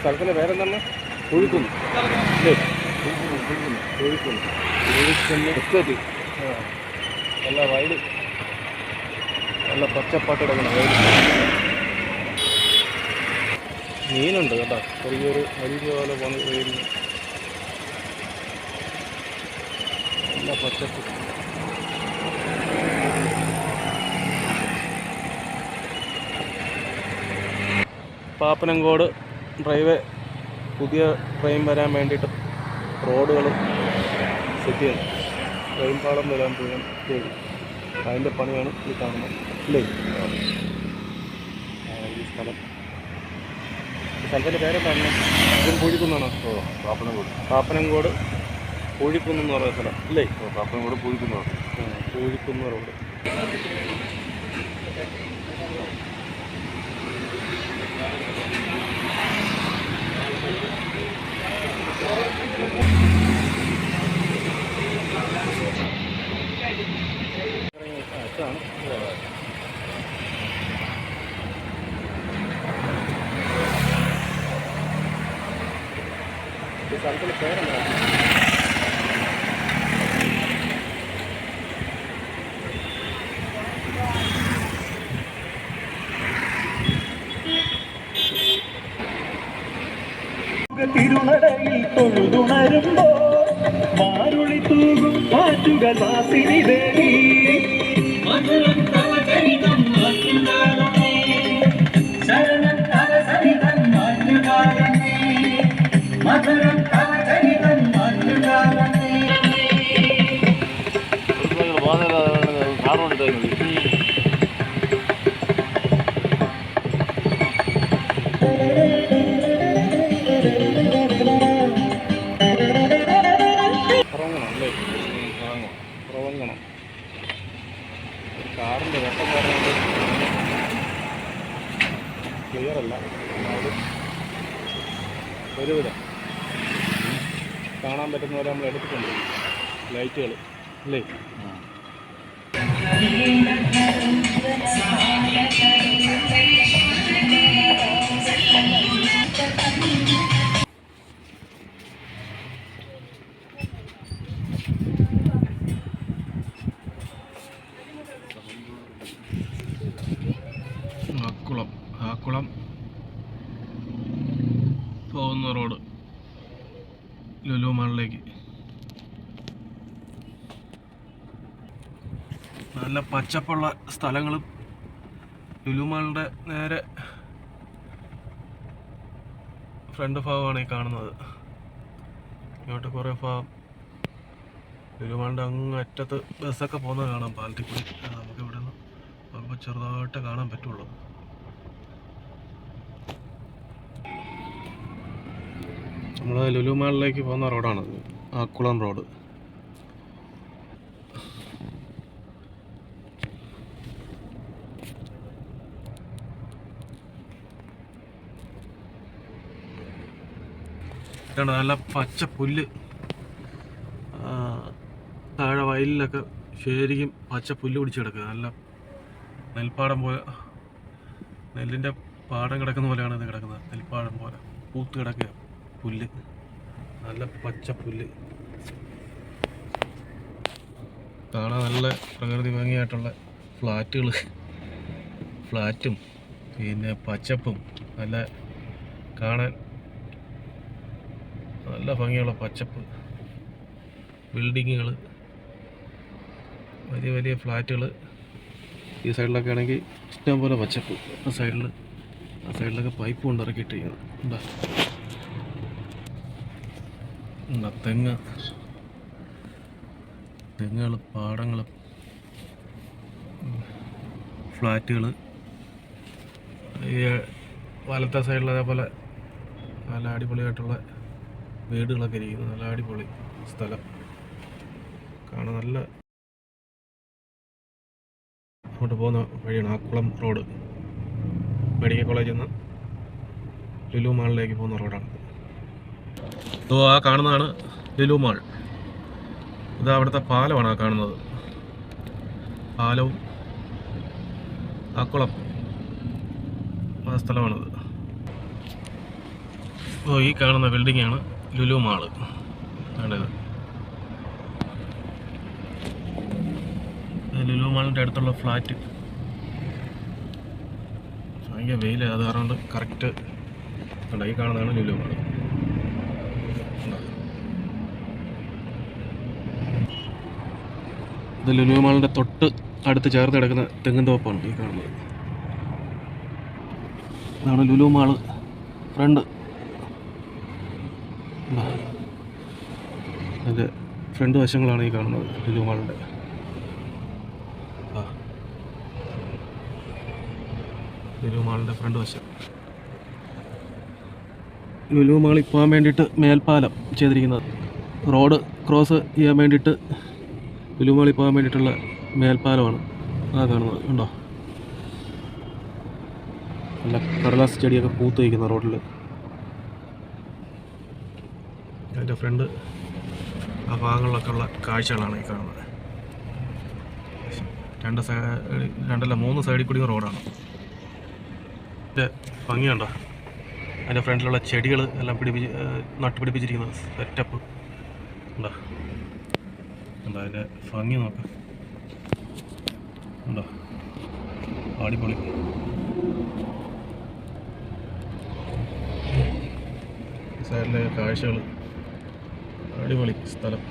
സ്ഥലത്തിന്റെ പേരെന്താണ്? കുഴിക്കുന്ന്. എസ്റ്റേറ്റ് നല്ല വയൽ. നല്ല പച്ചപ്പാട്ട് കിടക്കുന്ന വയൽ. മീനുണ്ട് കേട്ടോ. ചെറിയൊരു അരിഞ്ഞ പോലെ പോണ വയലിൽ നല്ല പച്ചപ്പ്. പാപ്പനങ്കോട് ഡ്രൈവേ പുതിയ ട്രെയിൻ വരാൻ വേണ്ടിയിട്ട് റോഡുകൾ സെറ്റ് ചെയ്യണം. ട്രെയിൻ പാളം വരാൻ പോകാൻ ചെയ്തു അതിന്റെ പണിയാണ് ഈ കാണുന്നത്. അല്ലേ? ഈ സ്ഥലം. സ്ഥലത്തിന്റെ പേരെന്താണ്? ഇതും പൂഴിക്കുന്നാണോ? ഓ പാപ്പനംകോട് പാപ്പനങ്കോട് പൂഴിക്കുന്ന് എന്ന് പറയുന്ന സ്ഥലം. അല്ലേ? ഓ Pappanamcode Poozhikkunnu road Thank road. So அதுக்குள்ள பேர் திருநடையில் தொழுதுணரும்போ மாருளி தூகும் பாட்டுகள் வாசினி தேவி மதுரம் தவ கணிதம் வாசிந்தாரா ഒരുവിധം. കാണാൻ പറ്റുന്ന പോലെ നമ്മൾ എടുത്തിട്ടുണ്ട്. ലൈറ്റുകൾ അല്ലേ? ആക്കുളം ആക്കുളം പോകുന്ന റോഡ് ലുലു മാളിലേക്ക് നല്ല പച്ചപ്പുള്ള സ്ഥലങ്ങളും ലുലുമാളുടെ നേരെ ഫ്രണ്ട് ഭാഗമാണ് ഈ കാണുന്നത്. ഇങ്ങോട്ട് കുറേ ഭാഗം ലുലുമാളുടെ അങ്ങ് അറ്റത്ത് ബസ്സൊക്കെ പോകുന്നത് കാണാം പാലത്തിക്കുടി കൂടി നമുക്ക് ഇവിടെ നിന്ന് നമുക്ക് ചെറുതായിട്ട് കാണാൻ പറ്റുള്ളൂ. നമ്മൾ ലുലുമാളിലേക്ക് പോകുന്ന റോഡാണ് ആക്കുളം റോഡ്. ഇതാണ് നല്ല പച്ച പുല്ല്. താഴെ വയലിലൊക്കെ ശരിക്കും പച്ച പുല്ല് പിടിച്ച് കിടക്കുക. നല്ല നെൽപ്പാടം പോലെ. നെല്ലിന്റെ പാടം കിടക്കുന്ന പോലെയാണ് ഇത് കിടക്കുന്നത്. നെൽപ്പാടം പോലെ പൂത്ത് കിടക്കുക പുല്ല്. നല്ല പച്ച പുല്ല്. കാണാൻ നല്ല പ്രകൃതി ഭംഗിയായിട്ടുള്ള ഫ്ലാറ്റുകൾ ഫ്ലാറ്റും പിന്നെ പച്ചപ്പും നല്ല കാണാൻ നല്ല ഭംഗിയുള്ള പച്ചപ്പ് ബിൽഡിങ്ങുകൾ വലിയ വലിയ ഫ്ലാറ്റുകൾ ഈ സൈഡിലൊക്കെ ആണെങ്കിൽ ഇഷ്ടം പോലെ പച്ചപ്പ് ആ സൈഡിൽ ആ സൈഡിലൊക്കെ പൈപ്പ് കൊണ്ട് ഇറക്കിയിട്ടിരിക്കുന്നു. എന്താ എന്താ തെങ്ങ്. തെങ്ങുകൾ പാടങ്ങൾ ഫ്ലാറ്റുകൾ ഈ വലത്തെ സൈഡിൽ അതേപോലെ നല്ല അടിപൊളിയായിട്ടുള്ള വീടുകളൊക്കെ ഇരിക്കുന്നത് നല്ല അടിപൊളി സ്ഥലം. കാണാൻ നല്ല അങ്ങോട്ട് പോകുന്ന വഴിയാണ് ആക്കുളം റോഡ്. മെഡിക്കൽ കോളേജിൽ നിന്ന് ലുലു മാളിലേക്ക് പോകുന്ന റോഡാണ്. അപ്പോൾ ആ കാണുന്നതാണ് ലുലു മാൾ. ഇത് അവിടുത്തെ പാലമാണ് ആ കാണുന്നത്. പാലവും ആക്കുളം ആ സ്ഥലമാണത്. ഓ ഈ കാണുന്ന ബിൽഡിംഗ് ആണ്. ലുലു മാൾ. ആണിത് ലുലു മാളിന്റെ അടുത്തുള്ള ഫ്ലാറ്റ്. ഭയങ്കര വെയിൽ അത് കാരണം കറക്റ്റ് ഈ കാണുന്നതാണ് ലുലു മാൾ? ഇത് ലുലു മാളിന്റെ തൊട്ട് അടുത്ത് ചേർത്ത് കിടക്കുന്ന തെങ്ങിൻ തോപ്പാണ് ഈ കാണുന്നത്. ഇതാണ് ലുലു മാൾ. ഫ്രണ്ട്. അതിന്റെ ഫ്രണ്ട് വശങ്ങളാണ് ഈ കാണുന്നത് ലുലു മാളിന്റെ. ലുലു ഫ്രണ്ട് വശം. ലുലു മാളിൽ പോകാൻ വേണ്ടിയിട്ട് മേൽപ്പാലം ചെയ്തിരിക്കുന്നത്. റോഡ് ക്രോസ് ചെയ്യാൻ വേണ്ടിയിട്ട് ലുലു മാളിൽ പോകാൻ വേണ്ടിയിട്ടുള്ള മേൽപ്പാലമാണ് ആ കാണുന്നത്. ഉണ്ടോ നല്ല കടലാസ് ചെടിയൊക്കെ പൂത്ത് വയ്ക്കുന്ന റോഡിൽ അതിന്റെ ഫ്രണ്ട് ആ ഭാഗങ്ങളിലൊക്കെ ഉള്ള കാഴ്ചകളാണ് ഈ കാണുന്നത്. രണ്ട് സൈഡ് രണ്ടല്ല മൂന്ന് സൈഡിൽ കൂടി റോഡാണ് ഇതിന്റെ ഭംഗിയുണ്ടോ അതിന്റെ ഫ്രണ്ടിലുള്ള ചെടികൾ എല്ലാം പിടിപ്പിച്ച് നട്ടുപിടിപ്പിച്ചിരിക്കുന്ന സെറ്റപ്പ് ഉണ്ടോ ഉണ്ടോ അതിന്റെ ഭംഗി നോക്കാം. ഉണ്ടോ അടിപൊളി. സൈഡിലെ കാഴ്ചകൾ അടിപൊളി സ്ഥലം.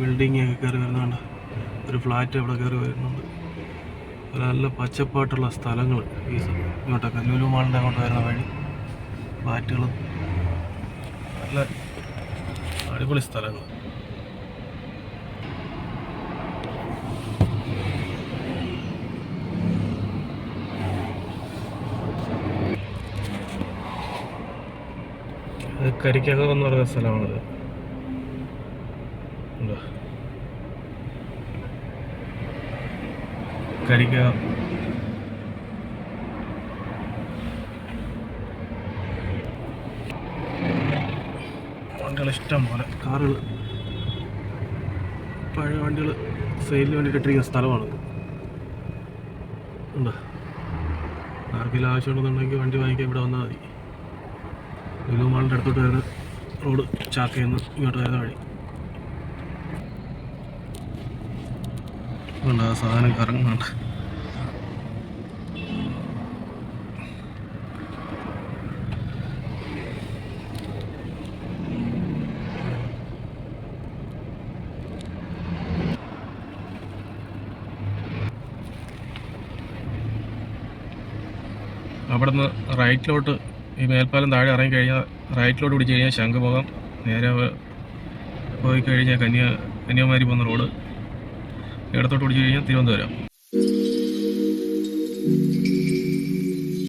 ബിൽഡിംഗ് ഒക്കെ കയറി വരുന്നുണ്ട് ഒരു ഫ്ലാറ്റ് അവിടെ കയറി വരുന്നുണ്ട്. നല്ല പച്ചപ്പാട്ടുള്ള സ്ഥലങ്ങൾ ഈ ഇങ്ങോട്ടൊക്കെ ലുലു മാളിന്റെ അങ്ങോട്ട് വരുന്ന വഴി. ഫ്ലാറ്റുകളും. നല്ല അടിപൊളി സ്ഥലങ്ങൾ ഇത് കരിക്കകം എന്ന് പറയുന്ന സ്ഥലമാണിത്? കരിക്കകം ഇഷ്ടം പോലെ. കാറുകൾ പഴയ വണ്ടികൾ സെയിലിന് വേണ്ടി ഇട്ടിരിക്കുന്ന സ്ഥലമാണ്. ഉണ്ടോ? ആർക്കെങ്കിലും ആവശ്യമുണ്ടെന്നുണ്ടെങ്കിൽ വണ്ടി വാങ്ങിക്കാൻ ഇവിടെ വന്നാൽ മതി. ലുലു മാളിന്റെ അടുത്തോട്ട് വരുന്ന റോഡ് ചാക്ക് നിന്ന് ഇങ്ങോട്ട് വരുന്ന വഴി. അതുകൊണ്ട് ആ സാധനം കറങ്ങുന്നുണ്ട്. അവിടുന്ന് റൈറ്റിലോട്ട് ഈ മേൽപ്പാലം താഴെ ഇറങ്ങി കഴിഞ്ഞാൽ റൈറ്റിലോട്ട് പിടിച്ച് കഴിഞ്ഞാൽ ശംഖുമുഖം. നേരെ പോയി കഴിഞ്ഞാൽ കന്യാ കന്യാകുമാരി പോകുന്ന റോഡ്. ഇടത്തോട്ട് പിടിച്ച് കഴിഞ്ഞാൽ തിരുവനന്തപുരം.